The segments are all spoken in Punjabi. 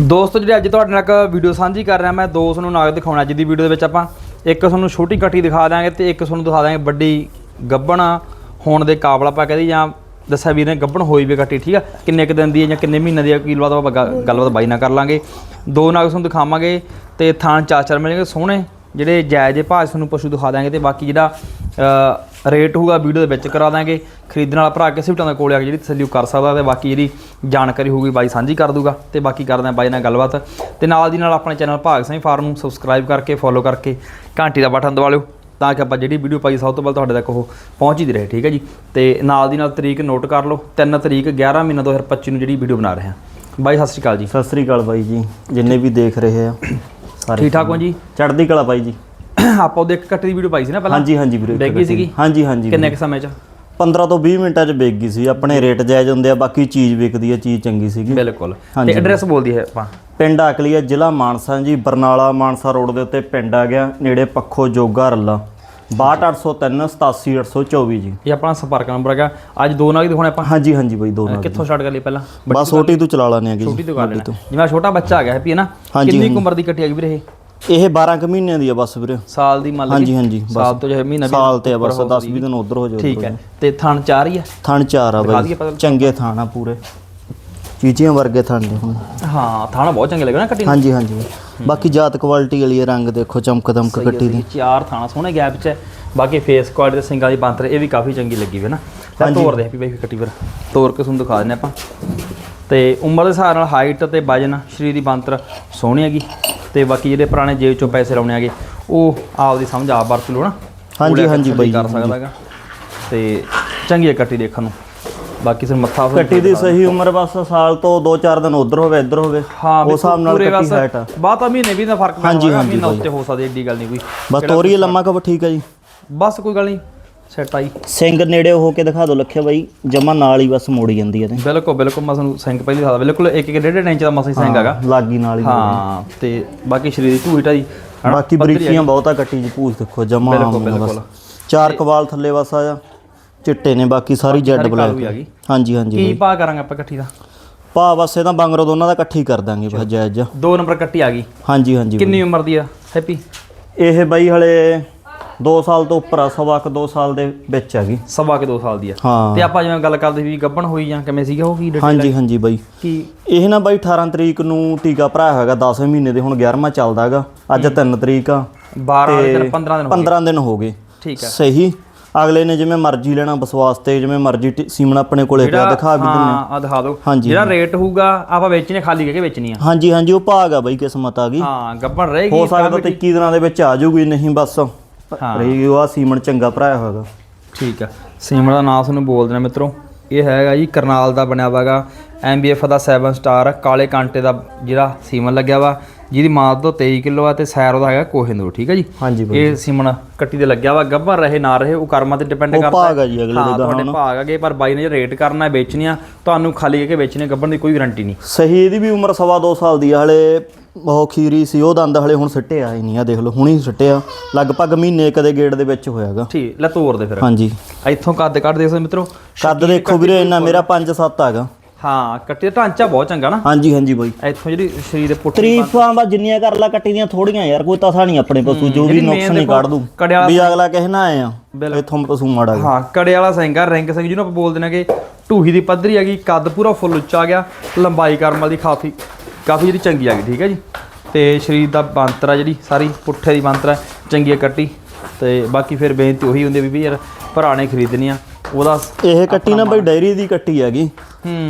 ਦੋਸਤੋ, ਜਿਹੜੇ ਅੱਜ ਤੁਹਾਡੇ ਨਾਲ ਇੱਕ ਵੀਡੀਓ ਸਾਂਝੀ ਕਰ ਰਿਹਾ ਮੈਂ ਦੋਸਤ ਨੂੰ ਨਾਗ ਦਿਖਾਉਣਾ ਅੱਜ ਦੀ ਵੀਡੀਓ ਦੇ ਵਿੱਚ ਆਪਾਂ। ਇੱਕ ਤੁਹਾਨੂੰ ਛੋਟੀ ਕੱਟੀ ਦਿਖਾ ਦਾਂਗੇ ਤੇ ਇੱਕ ਤੁਹਾਨੂੰ ਦਿਖਾ ਦਾਂਗੇ ਵੱਡੀ ਗੱਬਣ ਹੋਣ ਦੇ ਕਾਬਲ ਆਪਾਂ ਕਹਦੇ ਜਾਂ ਦੱਸਿਆ ਵੀਰ ਨੇ ਗੱਬਣ ਹੋਈ ਵੀ ਕੱਟੀ ਠੀਕ ਆ? ਕਿੰਨੇ ਕੁ ਦਿਨ ਦੀ ਹੈ ਜਾਂ ਕਿੰਨੇ ਮਹੀਨੇ ਦੀ ਹੈ ਕੀ ਗੱਲਬਾਤ ਆਪਾਂ ਗੱਲਬਾਤ ਬਾਈ ਨਾਲ ਕਰ ਲਾਂਗੇ। ਦੋ ਨਾਗ ਤੁਹਾਨੂੰ ਦਿਖਾਵਾਂਗੇ ਤੇ ਥਾਂ ਚਾਰ ਚਾਰ ਮਿਲਣਗੇ ਸੋਹਣੇ, ਜਿਹੜੇ ਜਾਇਜ਼ ਭਾਅ 'ਚ ਤੁਹਾਨੂੰ ਪਸ਼ੂ ਦਿਖਾ ਦਾਂਗੇ ਤੇ ਬਾਕੀ ਜਿਹੜਾ ਰੇਟ ਹੋਊਗਾ ਵੀਡੀਓ ਦੇ ਵਿੱਚ ਕਰਾ ਦਾਂਗੇ। ਖਰੀਦਣ ਵਾਲਾ ਭਰਾ ਕਿਸੇ ਵੀ ਟਾਂ ਦੇ ਕੋਲ ਆ ਕੇ ਜਿਹੜੀ ਤਸੱਲੀ ਕਰ ਸਕਦਾ ਤੇ ਬਾਕੀ ਜਿਹੜੀ ਜਾਣਕਾਰੀ ਹੋਊਗੀ ਬਾਈ ਸਾਂਝੀ ਕਰ ਦੂਗਾ। ਤੇ ਬਾਕੀ ਕਰਦੇ ਆਂ ਬਾਈ ਨਾਲ ਗੱਲਬਾਤ। ਤੇ ਨਾਲ ਦੀ ਨਾਲ ਆਪਣੇ ਚੈਨਲ ਭਾਗ ਸਿੰਘ ਫਾਰਮ ਨੂੰ ਸਬਸਕ੍ਰਾਈਬ ਕਰਕੇ ਫੋਲੋ ਕਰਕੇ ਘੰਟੀ ਦਾ ਬਟਨ ਦਬਾ ਲਿਓ ਤਾਂ ਕਿ ਆਪਾਂ ਜਿਹੜੀ ਵੀਡੀਓ ਪਾਈ ਸਭ ਤੋਂ ਪਹਿਲਾਂ ਤੁਹਾਡੇ ਤੱਕ ਉਹ ਪਹੁੰਚਦੀ ਰਹੇ ਠੀਕ ਹੈ ਜੀ? ਤੇ ਨਾਲ ਦੀ ਨਾਲ ਤਰੀਕ ਨੋਟ ਕਰ ਲਓ। 3 ਤਰੀਕ 11 ਮਹੀਨਾ 2025 ਨੂੰ ਜਿਹੜੀ ਵੀਡੀਓ ਬਣਾ ਰਹੇ ਹਾਂ। ਬਾਈ ਸਤਿ ਸ਼੍ਰੀ ਅਕਾਲ ਜੀ। ਸਤਿ ਸ੍ਰੀ ਅਕਾਲ ਬਾਈ ਜੀ। ਜਿੰਨੇ ਵੀ ਦੇਖ ਰਹੇ ਆ ਸਾਰੇ ਠੀਕ ਠਾਕ ਹੋ ਜੀ? ਚੜ੍ਹਦੀ ਕਲਾ ਬਾਈ ਜੀ। ਆਪਾਂ ਉਹਦੇ ਇੱਕ ਕੱਟੀ ਦੀ ਵੀਡੀਓ ਪਾਈ ਸੀ ਨਾ ਪਹਿਲਾਂ? ਹਾਂਜੀ ਹਾਂਜੀ ਵੀਰੇ ਗਈ ਸੀਗੀ? ਹਾਂਜੀ ਹਾਂਜੀ ਕਿੰਨੇ ਕੁ ਸਮੇਂ 'ਚ? 15 ਤੋਂ 20 ਮਿੰਟਾਂ 'ਚ ਵਿਕ ਗਈ ਸੀ ਆਪਣੇ ਰੇਟ ਜਾਇਜ਼ ਹੁੰਦੇ ਆ ਬਾਕੀ ਚੀਜ਼ ਵਿਕਦੀ ਆ ਚੀਜ਼ ਚੰਗੀ ਸੀਗੀ। ਬਿਲਕੁਲ। ਤੇ ਐਡਰੈਸ ਬੋਲਦੀ ਹੈ ਆਪਾਂ। ਪਿੰਡ ਆਕਲੀਆ ਜ਼ਿਲ੍ਹਾ ਮਾਨਸਾ ਜੀ ਬਰਨਾਲਾ ਮਾਨਸਾ ਰੋਡ ਦੇ ਉੱਤੇ ਪਿੰਡ ਆ ਗਿਆ ਨੇੜੇ ਪੱਖੋ ਜੋਗਾ ਰੱਲਾ। 62803 87824 ਜੀ। ਇਹ ਆਪਣਾ ਸੰਪਰਕ ਨੰਬਰ ਹੈਗਾ। ਅੱਜ ਦੋ ਨਾਗ ਦਿਖਾਉਣੇ ਆਪਾਂ। ਹਾਂਜੀ ਹਾਂਜੀ ਬਾਈ ਦੋ ਨਾਲ ਕਿੱਥੋਂ ਸਟਾਰਟ ਕਰ ਲਈ ਪਹਿਲਾਂ? ਬਸ ਛੋਟੀ ਤੋਂ ਚਲਾ ਲਾਣੇ ਛੋਟੀ ਜੀ ਤੋਂ ਕਰ ਲੈਣਾ। ਜਿਵੇਂ ਛੋਟਾ ਬੱਚਾ ਆ ਗਿਆ ਹੈ ਨਾ? ਹਾਂਜੀ, ਕਿੰਨੀ ਉਮਰ ਦੀ ਕੱਟੀ ਹੈਗੀ ਵੀਰੇ ਇਹ? ਇਹ 12 ਕੁ ਮਹੀਨਿਆਂ ਦੀ ਆ ਬਸ ਵੀਰੇ। ਸਾਲ ਦੀ ਮੰਨ ਹਾਂਜੀ ਹਾਂਜੀ ਸਾਲ ਤੋਂ ਜੇ ਮਹੀਨਾ ਵੀ ਸਾਲ ਤੇ ਆ ਬਸ 10 20 ਦਿਨ ਉਧਰ ਹੋ ਜਾਓ ਠੀਕ ਹੈ। ਤੇ ਥਣ ਚਾਰ ਹੀ ਆ? ਥਣ ਚਾਰ ਆ ਦਿਖਾ ਦਈਏ ਬਾਈ ਚੰਗੇ ਥਾਣਾ ਪੂਰੇ। ਚੀਚੀਆਂ ਵਰਗੇ ਥਣ ਨੇ ਹੁਣ। ਹਾਂ ਥਾਣਾ ਬਹੁਤ ਚੰਗੇ ਲੱਗੇ ਨਾ ਕੱਟੀ ਨੂੰ। ਹਾਂਜੀ ਹਾਂਜੀ। ਬਾਕੀ ਜਾਤ ਕੁਆਲਿਟੀ ਵਾਲੀ ਇਹ ਰੰਗ ਦੇਖੋ ਚਮਕ ਦਮਕ ਕੱਟੀ ਦੀ। ਚਾਰ ਥਾਣਾ ਸੋਹਣੇ ਗੈਪ 'ਚ ਹੈ। ਬਾਕੀ ਫੇਸ ਕੁਆਲਿਟੀ ਤੇ ਸਿੰਗਾਂ ਦੀ ਬੰਤਰ ਇਹ ਵੀ ਕਾਫੀ ਚੰਗੀ ਲੱਗੀ ਵੀ ਨਾ। ਲੈ ਤੋਰ ਦੇ ਹੈਪੀ ਬਾਈ ਫਿਰ ਕੱਟੀ ਫਿਰ। ਤੋਰ ਕੇ ਤੁਹਾਨੂੰ ਦਿਖਾ ਦਿੰਦੇ ਆਪਾਂ। ਤੇ ਉਮਰ ਦੇ ਹਿਸਾਬ ਨਾਲ ਹਾਈਟ ਤੇ ਵਜਨ ਸਰੀਰ ਦੀ ਬੰਤਰ ਸੋਹਣੀ ਹੈਗੀ। ਤੇ ਬਾਕੀ ਜਿਹੜੇ ਪੁਰਾਣੇ ਜੇਬ ਚੋਂ ਪੈਸੇ ਲਾਉਣੇ ਹੈਗੇ ਉਹ ਆਪਦੀ ਸਮਝ ਆਪ ਵਰਤ ਲਓ ਨਾ। ਹਾਂਜੀ, ਹਾਂਜੀ ਬਾਈ, ਕਰ ਸਕਦਾ ਹੈਗਾ। ਤੇ ਚੰਗੀ ਹੈ ਕੱਟੀ ਦੇਖਣ ਨੂੰ। ਬਾਕੀ ਸਿਰ ਮੱਥਾ ਕੱਟੀ ਦੀ ਸਹੀ ਉਮਰ ਬਸ ਸਾਲ ਤੋਂ 2-4 ਦਿਨ ਉਧਰ ਹੋਵੇ ਇੱਧਰ ਹੋਵੇ। ਹਾਂ ਉਸ ਹਿਸਾਬ ਨਾਲ ਕੱਟੀ ਹਾਈਟ ਬਾਤ ਆ। ਮਹੀਨੇ ਵੀ ਦਾ ਫ਼ਰਕ ਪੈਂਦਾ ਹਾਂਜੀ, ਮਹੀਨਾ। ਉੱਤੇ ਹੋ ਸਕਦੀ ਏਡੀ ਗੱਲ ਨਹੀਂ ਕੋਈ। ਬਸ ਤੋਰੀ ਲੰਮਾ ਕਬ ਠੀਕ ਆ ਜੀ। ਬਸ ਕੋਈ ਗੱਲ ਨਹੀਂ। ਸੈਟ ਆਈ। ਸਿੰਘ ਨੇੜੇ ਹੋ ਕੇ ਦਿਖਾ ਦਿਓ ਲੱਖਿਆ ਬਾਈ ਜਮਾ ਨਾਲ ਹੀ ਬਸ ਮੋੜੀ ਜਾਂਦੀ ਹੈ ਤੇ। ਬਿਲਕੁਲ ਬਿਲਕੁਲ ਮੈਂ ਤੁਹਾਨੂੰ ਸਿੰਘ ਪਹਿਲੀ ਦਿਖਾਦਾ ਬਿਲਕੁਲ ਇੱਕ ਇੱਕ ਡੇਢ ਇੰਚ ਦਾ ਮਸਾ ਹੀ ਸਿੰਘ ਹੈਗਾ। ਲਾਗੀ ਨਾਲ ਹੀ ਹਾਂ ਤੇ ਬਾਕੀ ਸਰੀਰ ਦੀ ਢੂਈ ਢਾਈ? ਬਾਕੀ ਬਰੀਕੀਆਂ ਬਹੁਤਾ ਕੱਟੀ ਜੀ ਪੂਛ ਦੇਖੋ ਜਮਾ ਬਿਲਕੁਲ, ਬਿਲਕੁਲ। ਚਾਰ ਕਵਾਲ ਥੱਲੇ ਬਸ ਆ ਜਾ ਚਿੱਟੇ ਨੇ ਬਾਕੀ ਸਾਰੀ ਜੈਡ ਬਲੈਕ ਗਈ। ਹਾਂਜੀ ਹਾਂਜੀ ਕੀ ਪਾ ਕਰਾਂਗੇ ਆਪਾਂ ਇਕੱਠੀ ਦਾ? ਭਾ ਬਸ ਇਹਦਾ ਬੰਗਰੋ ਦੋਨਾਂ ਦਾ ਇਕੱਠੀ ਕਰ ਦਾਂਗੇ ਬਸ ਜਾਇਜ਼। ਦੋ ਨੰਬਰ ਕੱਟੀ ਆ ਗਈ। ਹਾਂਜੀ ਹਾਂਜੀ ਕਿੰਨੀ ਉਮਰ ਦੀ ਆ? ਹੈਪੀ? ਇਹ ਬਾਈ ਹਲੇ 2 ਸਾਲ ਤੋਂ ਉੱਪਰ ਆ ਸਵਾ ਕੁ 2 ਸਾਲ ਦੇ ਵਿੱਚ ਹੈਗੀ। ਸਵਾ ਕੇ 2 ਸਾਲ ਦੀ ਆ। ਹਾਂ। ਤੇ ਆਪਾਂ ਜਿਵੇਂ ਗੱਲ ਕਰਦੇ ਸੀ ਵੀ ਗੱਭਣ ਹੋਈ ਜਾਂ ਕਿਵੇਂ ਸੀਗਾ ਉਹ ਕੀ ਡਿਟੇਲ ਹਾਂਜੀ ਹਾਂਜੀ ਬਾਈ। ਕੀ? ਇਹ ਨਾ ਬਾਈ 18 ਤਰੀਕ ਨੂੰ ਟੀਕਾ ਭਰਾਇਆ ਹੈਗਾ 10 ਮਹੀਨੇ ਦੇ ਹੁਣ 11ਵਾਂ ਚੱਲਦਾ ਹੈਗਾ। ਅੱਜ 3 ਤਰੀਕ ਆ 12 ਵਾਲੇ ਦਿਨ 15 ਦਿਨ ਹੋ 15 ਦਿਨ ਹੋ ਗਏ। ਠੀਕ ਆ। ਸਹੀ। ਅਗਲੇ ਨੇ ਜਿਵੇਂ ਮਰਜ਼ੀ ਲੈਣਾ ਵਿਸ਼ਵਾਸ ਤੇ ਜਿਵੇਂ ਮਰਜ਼ੀ ਟੀ- ਸੀਮਨ ਆਪਣੇ ਕੋਲੇ ਪਿਆ ਦਿਖਾ ਵੀ ਦਿੰਨੇ ਹਾਂ ਆ ਦਿਖਾ ਦਿਓ। ਹਾਂਜੀ, ਜਿਹੜਾ ਰੇਟ ਹੋਊਗਾ ਆਪਾਂ ਵੇਚਣੇ ਖਾਲੀ ਕਰਕੇ ਵੇਚਣੀ ਆ। ਹਾਂਜੀ ਹਾਂਜੀ ਉਹ ਭਾਗ ਆ ਬਾਈ ਕਿਸਮਤ ਆ ਗਈ। ਹਾਂ ਗੱਭਣ ਰਹੇਗੀ ਹੋ ਸਕਦਾ ਤੇ 21 ਦਿਨਾਂ ਦੇ ਵਿੱਚ ਆ ਜਾਊਗੀ ਨਹੀਂ ਬਸ। ਹਾਂ। ਰਹੀ ਉਹ ਆ ਸੀਮਨ ਚੰਗਾ ਭਰਾਇਆ ਹੋਗਾ ਠੀਕ ਆ। ਸੀਮਨ ਦਾ ਨਾਮ ਤੁਹਾਨੂੰ ਬੋਲ ਦੇਣਾ ਮਿੱਤਰੋ। ਇਹ ਹੈਗਾ ਜੀ ਕਰਨਾਲ ਦਾ ਬਣਿਆ ਵਾਗਾ ਐਮਬੀਐਫ ਦਾ 7 ਸਟਾਰ ਕਾਲੇ ਕਾਂਟੇ ਦਾ ਜਿਹੜਾ ਸੀਮਨ ਲੱਗਿਆ ਵਾ ਜਿਹਦੀ ਮਾਤ ਤੋਂ 23 ਕਿਲੋ ਆ ਤੇ ਸੈਰ ਉਹਦਾ ਹੈਗਾ ਕੋਹਿੰਦੂਰ ਠੀਕ ਹੈ ਜੀ? ਇਹ ਸੀਮਨ ਕੱਟੀ ਦੇ ਲੱਗਿਆ ਵਾ ਗੱਭਰ ਰਹੇ ਨਾ ਰਹੇ ਉਹ ਕਰਮਾਂ ਤੇ ਡਿਪੈਂਡ ਉਹ ਕਰਦਾ ਭਾਗ ਆ ਜੀ ਅਗਲੇ ਦੇ ਤੁਹਾਡੇ ਭਾਗ ਹੈਗੇ ਪਰ ਬਾਈ ਨੇ ਜੇ ਰੇਟ ਕਰਨਾ ਹੈ ਵੇਚਣੀ ਆ ਤੁਹਾਨੂੰ ਖਾਲੀ ਕਰਕੇ ਵੇਚਣੀ ਗੱਭਣ ਦੀ ਕੋਈ ਗਾਰੰਟੀ ਨਹੀਂ। ਸਹੀ ਇਹਦੀ ਵੀ ਉਮਰ ਸਵਾ 2 ਸਾਲ ਦੀ ਆ ਹਲੇ ਉਹ ਖੀਰੀ ਸੀ ਉਹ ਦੰਦ ਹਲੇ ਹੁਣ ਸਿੱਟਿਆ ਹੀ ਨਹੀਂ ਆ ਦੇਖ ਲਓ ਹੁਣੀ ਸਿੱਟਿਆ। ਲਗਭਗ ਮਹੀਨੇ ਕਦੇ ਗੇੜ ਦੇ ਵਿੱਚ ਹੋਇਆਗਾ। ਠੀਕ ਲੈ ਤੋਰ ਦੇ ਫਿਰ। ਹਾਂਜੀ। ਇੱਥੋਂ ਕੱਦ ਕੱਢ ਦੇ ਸਕਦੇ ਮਿੱਤਰੋ। ਕੱਦ ਦੇਖੋ ਵੀਰੇ ਇੰਨਾ ਮੇਰਾ 5-7 ਹੈਗਾ ਹਾਂ ਕੱਟੀ ਦਾ ਢਾਂਚਾ ਬਹੁਤ ਚੰਗਾ ਨਾ। ਹਾਂਜੀ ਹਾਂਜੀ ਬਾਈ। ਇੱਥੋਂ ਜਿਹੜੀ ਸਰੀਰ ਦੇ ਪੁੱਠ ਤਰੀਫਾਂ ਬਾ ਜਿੰਨੀਆਂ ਕਰ ਲਾ ਕੱਟੀ ਦੀਆਂ ਥੋੜੀਆਂ ਯਾਰ ਕੋਈ ਤਸਾ ਨਹੀਂ ਆਪਣੇ ਪਸ਼ੂ ਜੋ ਵੀ ਨੁਕਸ ਨਹੀਂ ਕੱਢ ਦੂ ਵੀ ਅਗਲਾ ਕਹਿਣਾ ਆਏ ਆ ਇੱਥੋਂ ਪਸ਼ੂ ਮਾੜਾ। ਹਾਂ ਕੜੇ ਵਾਲਾ ਸਿੰਘ ਆ ਰਿੰਗ ਸਿੰਘ ਜਿਹਨੂੰ ਆਪਾਂ ਬੋਲਦੇ ਨੇ ਕਿ ਢੂਹੀ ਦੀ ਪੱਧਰੀ ਹੈਗੀ ਕੱਦ ਪੂਰਾ ਫੁੱਲ ਉੱਚਾ ਗਿਆ ਲੰਬਾਈ ਕਰਮ ਵਾਲੀ ਕਾਫੀ ਕਾਫੀ ਜਿਹੜੀ ਚੰਗੀ ਹੈਗੀ ਠੀਕ ਹੈ ਜੀ? ਤੇ ਸਰੀਰ ਦਾ ਬੰਤਰ ਆ ਜਿਹੜੀ ਸਾਰੀ ਪੁੱਠੇ ਦੀ ਬੰਤਰ ਹੈ ਚੰਗੀ ਕੱਟੀ। ਤੇ ਬਾਕੀ ਫਿਰ ਬੇਨਤੀ ਉਹੀ ਹੁੰਦੀ ਵੀ ਵੀ ਯਾਰ ਭਰਾ ਨੇ ਖਰੀਦਣੀ ਆ ਉਹਦਾ ਇਹ ਕੱਟੀ ਨਾ ਬਈ ਡੈਰੀ ਦੀ ਕੱਟੀ ਹੈਗੀ।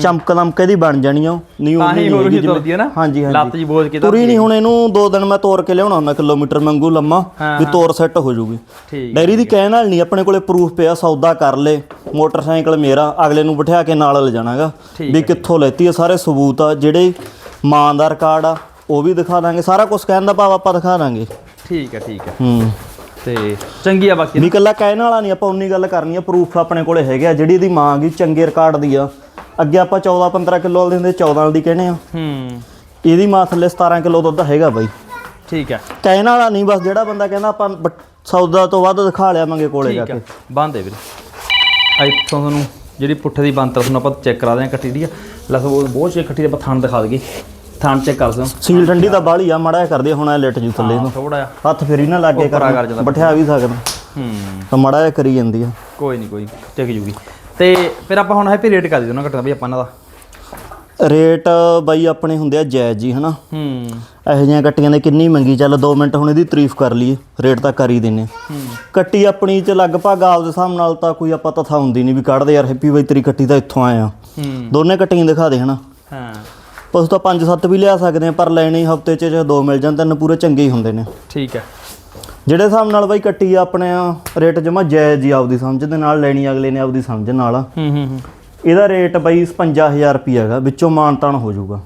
ਚਮਕ ਦਮਕ ਇਹਦੀ ਬਣ ਜਾਣੀ ਆ ਨਹੀਂ ਹੋਰ ਹੈਗੀ ਹੀ ਜਿਵੇਂ- ਤੁਰਦੀ ਹੈ ਨਾ। ਹਾਂਜੀ ਲੱਤ ਹਾਂਜੀ ਜੀ ਬੋਝ ਕੇ ਤਾਂ ਤੁਰੀ ਨਹੀਂ ਹੁਣ ਇਹਨੂੰ ਦੋ ਦਿਨ ਮੈਂ ਤੋੜ ਕੇ ਲਿਆਉਣਾ ਹੁੰਦਾ ਕਿਲੋਮੀਟਰ ਮੰਗੂ ਲੰਮਾ ਵੀ ਤੋਰ ਸੈੱਟ ਹੋ ਜੂਗੀ ਡੈਰੀ ਦੀ ਕਹਿਣ ਨਾਲ ਨਹੀਂ ਆਪਣੇ ਕੋਲੇ ਪ੍ਰੂਫ ਪਿਆ ਸੌਦਾ ਕਰ ਲੇ ਮੋਟਰਸਾਈਕਲ ਮੇਰਾ ਅਗਲੇ ਨੂੰ ਬਿਠਾ ਕੇ ਨਾਲ ਲੈ ਜਾਣਾਗਾ ਵੀ ਕਿੱਥੋਂ ਲੈਤੀ ਆ ਸਾਰੇ ਸਬੂਤ ਆ ਜਿਹੜੇ ਮਾਂ ਦਾ ਰਿਕਾਰਡ ਆ ਉਹ ਵੀ ਦਿਖਾ ਦਾਂਗੇ। ਸਾਰਾ ਕੁਝ ਕਹਿਣ ਦਾ ਭਾਵ ਆਪਾਂ ਦਿਖਾ ਦਾਂਗੇ। ਠੀਕ ਹੈ ਠੀਕ ਹੈ। ਹੂੰ। ਤੇ ਚੰਗੀ ਆ ਬਾਕੀ। ਵੀ ਇਕੱਲਾ ਕਹਿਣ ਵਾਲਾ ਨਹੀਂ ਆਪਾਂ ਉਨੀ ਗੱਲ ਕਰਨੀ ਆ ਪ੍ਰੂਫ ਆਪਣੇ ਕੋਲੇ ਹੈਗੇ ਆ ਜਿਹੜੀ ਇਹਦੀ ਮਾਂ ਗੀ ਚੰਗੇ ਰਿਕਾਰਡ ਦੀ ਆ। ਅੱਗੇ ਆਪਾਂ 14 15 ਕਿਲੋ ਵਾਲੀ ਦਿੰਦੇ 14 ਵਾਲੀ ਦੀ ਕਹਿੰਦੇ ਆ। ਹੂੰ। ਇਹਦੀ ਮਾਂ ਥੱਲੇ 17 ਕਿਲੋ ਦੁੱਧ ਹੈਗਾ ਬਾਈ। ਠੀਕ ਹੈ। ਕਹਿਣ ਵਾਲਾ ਨਹੀਂ ਬਸ ਜਿਹੜਾ ਬੰਦਾ ਕਹਿੰਦਾ ਆਪਾਂ ਬ- ਸੌਦਾ ਤੋਂ ਵੱਧ ਦਿਖਾ ਲਿਆਵਾਂਗੇ ਕੋਲੇ ਜਾ ਠੀਕ ਕੇ। ਬੰਦ ਹੈ ਵੀਰੇ। ਇੱਥੋਂ ਤੁਹਾਨੂੰ ਜਿਹੜੀ ਪੁੱਠੇ ਦੀ ਬੰਤਰ ਤੁਹਾਨੂੰ ਆਪਾਂ ਚੈੱਕ ਕਰਾ ਦਿਆਂ ਕੱਟੀ ਦੀ ਆ। ਉਹ ਬਹੁਤ ਛੇ ਕੱਟੀ ਦੇ ਆਪਾਂ ਥਣ ਦਿਖਾ ਦਈਏ। ਥਾਣ ਚੈੱਕ ਕਰ ਦਿਓ। ਸੀਲ ਠੰਡੀ ਤਾਂ ਬਾਹਲੀ ਆ ਮੜਾ ਕਰਦੇ ਹੁਣ ਐ ਲਿਟ ਜੂ ਥੱਲੇ ਨੂੰ। ਥੋੜਾ ਜਿਹਾ। ਹੱਥ ਫੇਰੀ ਨਾ ਲੱਗੇ ਕਰ ਜਾਂਦਾ। ਕਰ ਬਿਠਾ ਵੀ ਸਕਦਾ। ਹੂੰ। ਤਾਂ ਮੜਾ ਜਿਹਾ ਕਰੀ ਜਾਂਦੀ ਆ। ਕੋਈ ਨਹੀਂ ਕੋਈ ਟਿਕ ਜੂਗੀ। ਤੇ ਫਿਰ ਆਪਾਂ ਹੁਣ ਹੈਪੀ ਰੇਟ ਕਰ ਦਿਓ ਨਾ ਘਟਣਾ ਬਈ ਆਪਾਂ ਇਹਨਾਂ ਦਾ। ਰੇਟ ਬਾਈ ਆਪਣੇ ਹੁੰਦੇ ਆ ਜਾਇਜ਼ ਜੀ ਹਨਾ? ਹੂੰ। ਇਹੋ ਜਿਹੀਆਂ ਕੱਟੀਆਂ ਦੇ ਕਿੰਨੀ ਮੰਗੀ ਚੱਲ 2 ਮਿੰਟ ਹੁਣ ਇਹਦੀ ਤਾਰੀਫ ਕਰ ਲਈਏ ਰੇਟ ਤਾਂ ਕਰ ਹੀ ਦਿੰਨੇ ਆ। ਹੂੰ। ਕੱਟੀ ਆਪਣੀ ਚ ਲਗਭਗ ਆਪਦੇ ਹਿਸਾਬ ਨਾਲ ਤਾਂ ਕੋਈ ਆਪਾਂ ਤਥਾ ਹੁੰਦੀ ਨਹੀਂ ਵੀ ਕੱਢਦੇ ਯਾਰ ਹੈਪੀ ਬਾਈ ਤੇਰੀ ਕੱਟੀ ਤਾਂ ਇੱਥੋਂ ਆਇਆ ਹੂੰ। ਦੋਨੇ ਕੱਟੀਆਂ ਦਿਖਾ ਦੇ ਹਨਾ? ਹਾਂ। ਪਸ਼ੂ ਤਾਂ 5-7 ਵੀ ਲਿਆ ਸਕਦੇ ਆ ਪਰ ਲੈਣੇ ਹਫ਼ਤੇ ਚ ਜੇ ਦੋ ਮਿਲ ਜਾਣ ਤਿੰਨ ਪੂਰੇ ਚੰਗੇ ਹੀ ਹੁੰਦੇ ਨੇ। ਠੀਕ ਹੈ ਜਿਹੜੇ ਹਿਸਾਬ ਨਾਲ ਬਾਈ ਕੱਟੀ ਆ ਆਪਣੇ ਰੇਟ ਜਮਾ ਜਾਇਜ਼ ਹੀ ਆਪਦੀ ਸਮਝ ਦੇ ਨਾਲ ਲੈਣੀ ਅਗਲੇ ਨੇ ਆਪਦੀ ਸਮਝ ਨਾਲ। ਆ। ਹੂੰ ਹੂੰ ਹੂੰ। ਇਹਦਾ ਰੇਟ ਬਾਈ 55000 ਰੁਪਏ ਹੈਗਾ ਵਿੱਚੋਂ ਮਾਨਤਾਨ ਹੋ ਜਾਊਗਾ।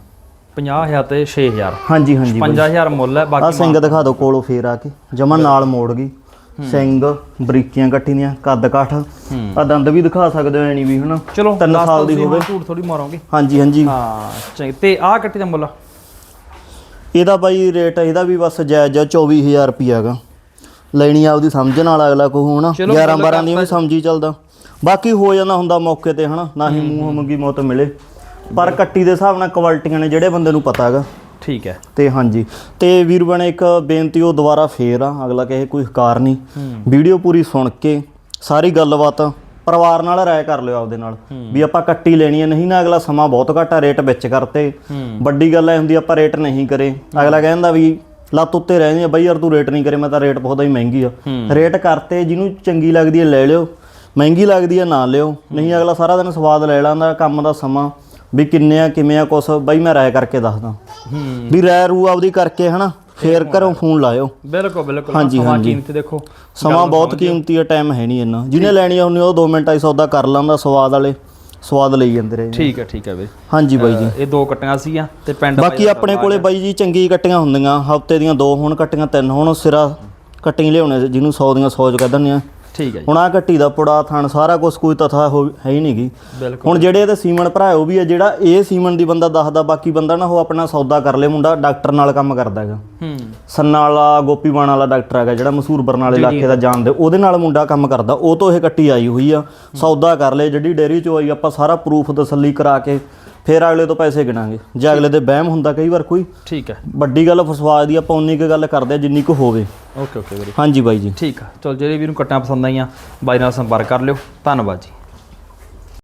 50000 ਤੇ 6000 ਹਾਂਜੀ ਹਾਂਜੀ ਬਾਈ। 5000 ਮੁੱਲ ਹੈ ਆ ਬਾਕੀ ਸਿੰਘ ਦਿਖਾ ਦਿਓ ਕੋਲੋਂ ਫੇਰ ਆ ਕੇ। ਜਮਾ ਨਾਲ ਮੋੜ ਗਈ। ਸਿੰਘ ਬਰੀਕੀਆਂ ਕੱਟੀ ਦੀਆਂ ਕੱਦ ਕਾਠ। ਆ ਦੰਦ ਵੀ ਦਿਖਾ ਸਕਦੇ ਹੋ ਐਣੀ ਵੀ ਹਨਾ? ਚਲੋ ਤਿੰਨ ਦੱਸ ਸਾਲ ਦਿਓ ਦੀ ਹੋਵੇ। ਝੂਠ ਥੋੜੀ ਮਾਰੋਗੇ। ਹਾਂਜੀ ਹਾਂਜੀ। ਹਾਂ ਚੰਗੀ। ਤੇ ਆਹ ਕੱਟੀ ਦਾ ਮੁੱਲ? ਇਹਦਾ ਬਾਈ ਰੇਟ ਇਹਦਾ ਵੀ ਬਸ ਜਾਇਜ਼ ਆ 24000 ਰੁਪਏ ਹੈਗਾ। ਲੈਣੀ ਆਪਦੀ ਸਮਝ ਨਾਲ ਅਗਲਾ ਕੋ ਹੋਣਾ ਚਲੋ 11 ਮੁੱਲ 12 ਦੀ ਵੀ ਸਮਝੀ ਚੱਲਦਾ। ਬਾਕੀ ਹੋ ਜਾਂਦਾ ਹੁੰਦਾ ਮੌਕੇ ਤੇ ਹਨਾ? ਨਾ ਹੀ ਮੂੰਹ ਮੰਗੀ ਮੌਤ ਮਿਲੇ। ਪਰ ਕੱਟੀ ਦੇ ਹਿਸਾਬ ਨਾਲ ਕੁਆਲਿਟੀਆਂ ਨੇ ਜਿਹੜੇ ਬੰਦੇ ਨੂੰ ਪਤਾ ਹੈਗਾ। ਠੀਕ ਹੈ। ਤੇ ਹਾਂਜੀ। ਤੇ ਵੀਰ ਬਣੇ ਇੱਕ ਬੇਨਤੀ ਉਹ ਦੁਬਾਰਾ ਫੇਰ ਆ ਅਗਲਾ ਕਹੇ ਕੋਈ ਹਕਾਰ ਨਹੀਂ। ਵੀਡੀਓ ਪੂਰੀ ਸੁਣ ਕੇ ਸਾਰੀ ਗੱਲਬਾਤ ਪਰਿਵਾਰ ਨਾਲ ਰਾਏ ਕਰ ਲਿਓ ਆਪਦੇ ਨਾਲ। ਵੀ ਆਪਾਂ ਕੱਟੀ ਲੈਣੀ ਹੈ ਨਹੀਂ ਨਾ ਅਗਲਾ ਸਮਾਂ ਬਹੁਤ ਘੱਟ ਆ ਰੇਟ ਵਿੱਚ ਕਰਤੇ। ਵੱਡੀ ਗੱਲ ਐ ਹੁੰਦੀ ਆਪਾਂ ਰੇਟ ਨਹੀਂ ਕਰੇ। ਅਗਲਾ ਕਹਿੰਦਾ ਵੀ ਲੱਤ ਉੱਤੇ ਰਹਿੰਦੀ ਆ ਬਈ ਯਾਰ ਤੂੰ ਰੇਟ ਨਹੀਂ ਕਰੇ ਮੈਂ ਤਾਂ ਰੇਟ ਬਹੁਤ ਹੀ ਮਹਿੰਗੀ ਆ। ਰੇਟ ਕਰਤੇ ਜਿਹਨੂੰ ਚੰਗੀ ਲੱਗਦੀ ਹੈ ਲੈ ਲਿਓ। ਮਹਿੰਗੀ ਲੱਗਦੀ ਹੈ ਨਾ ਲਿਓ। ਨਹੀਂ ਅਗਲਾ ਸਾਰਾ ਦਿਨ ਸਵਾਦ ਲੈ ਲੈਂਦਾ ਕੰਮ ਦਾ ਸਮਾਂ। ਵੀ ਕਿੰਨੇ ਆ ਕਿਵੇਂ ਆ ਕੁਛ। ਬਈ ਮੈਂ ਰਾਏ ਕਰਕੇ ਦੱਸਦਾ। ਵੀ ਰਾਇ ਰੂ ਆਪਦੀ ਕਰਕੇ ਹਨਾ। ਫੇਰ ਘਰੋਂ ਫੋਨ ਲਾਇਓ। ਬਿਲਕੁਲ ਬਿਲਕੁਲ। ਹਾਂਜੀ, ਸਮਾਂ। ਕੀਮਤ ਦੇਖੋ। ਸਮਾਂ ਬਹੁਤ ਕੀਮਤੀ ਹੈ ਟਾਈਮ ਹੈ ਨਹੀਂ ਇੰਨਾ। ਜਿਹਨੇ ਲੈਣੀ ਆ ਉਹਨੇ ਉਹ 2 ਮਿੰਟਾਂ 'ਚ ਸੌਦਾ ਕਰ ਲਾਂਦਾ ਸਵਾਦ ਵਾਲੇ। ਸਵਾਦ ਲਈ ਜਾਂਦੇ ਰਹੇ। ਠੀਕ ਹੈ ਠੀਕ ਹੈ ਬਈ। ਹਾਂਜੀ ਬਾਈ ਜੀ। ਇਹ ਦੋ ਕੱਟੀਆਂ ਸੀਗੀਆਂ ਤੇ ਪਿੰਡ ਬਾਕੀ ਆਪਣੇ ਕੋਲੇ ਬਾਈ ਜੀ ਚੰਗੀ ਕੱਟੀਆਂ ਹੁੰਦੀਆਂ। ਹਫ਼ਤੇ ਦੀਆਂ ਦੋ ਹੋਣ ਕੱਟੀਆਂ ਤਿੰਨ ਹੋਣ ਸਿਰਾ ਕੱਟੀਆਂ ਲਿਆਉਣੇ ਜਿਹਨੂੰ 100 ਦੀਆਂ 100 ਚ ਕਹਿ ਦਿੰਦੇ ਆ। ਠੀਕ ਹੈ ਹੁਣ ਆ ਕੱਟੀ ਦਾ ਪੁੜਾ ਥਣ ਸਾਰਾ ਕੁਝ ਕੋਈ ਤਥਾ ਹੋ- ਹੈ ਹੀ ਨਹੀਂਗੀ। ਹੁਣ ਜਿਹੜੇ ਇਹਦੇ ਸੀਮਨ ਭਰਾ ਉਹ ਵੀ ਆ ਜਿਹੜਾ ਇਹ ਸੀਮਨ ਦੀ ਬੰਦਾ ਦੱਸਦਾ ਬਾਕੀ ਬੰਦਾ ਨਾ ਉਹ ਆਪਣਾ ਸੌਦਾ ਕਰ ਲੇ ਮੁੰਡਾ ਡਾਕਟਰ ਨਾਲ ਕੰਮ ਕਰਦਾ ਹੈਗਾ। ਹੂੰ। ਸੰਨਾ ਵਾਲਾ ਗੋਪੀ ਬਾਣ ਵਾਲਾ ਡਾਕਟਰ ਹੈਗਾ ਜਿਹੜਾ ਮਸ਼ਹੂਰ ਬਰਨਾਲੇ ਇਲਾਕੇ ਦਾ ਜਾਣਦੇ ਉਹਦੇ ਨਾਲ ਮੁੰਡਾ ਕੰਮ ਕਰਦਾ ਉਹ ਤੋਂ ਇਹ ਕੱਟੀ ਆਈ ਹੋਈ ਆ। ਸੌਦਾ ਕਰ ਲਏ ਜਿਹੜੀ ਡੇਅਰੀ ਚੋਂ ਆਈ ਆਪਾਂ ਸਾਰਾ ਪ੍ਰੂਫ ਤਸੱਲੀ ਕਰਾ ਕੇ ਫਿਰ ਅਗਲੇ ਤੋਂ ਪੈਸੇ ਗਿਣਾਂਗੇ। ਜੇ ਅਗਲੇ ਦੇ ਵਹਿਮ ਹੁੰਦਾ ਕਈ ਵਾਰ ਕੋਈ ਠੀਕ ਹੈ। ਵੱਡੀ ਗੱਲ ਫਸਵਾ ਦੀ ਆਪਾਂ ਉਨੀ ਕੁ ਗੱਲ ਕਰਦੇ ਆ ਜਿੰਨੀ ਕੁ ਹੋਵੇ। ਓਕੇ ਓਕੇ ਵੀਰੇ। ਹਾਂਜੀ ਬਾਈ ਜੀ। ਠੀਕ ਆ। ਚਲ ਜਿਹੜੇ ਵੀਰ ਨੂੰ ਕੱਟਾਂ ਪਸੰਦ ਆਈਆਂ ਬਾਈ ਨਾਲ ਸੰਪਰਕ ਕਰ ਲਿਓ। ਧੰਨਵਾਦ ਜੀ।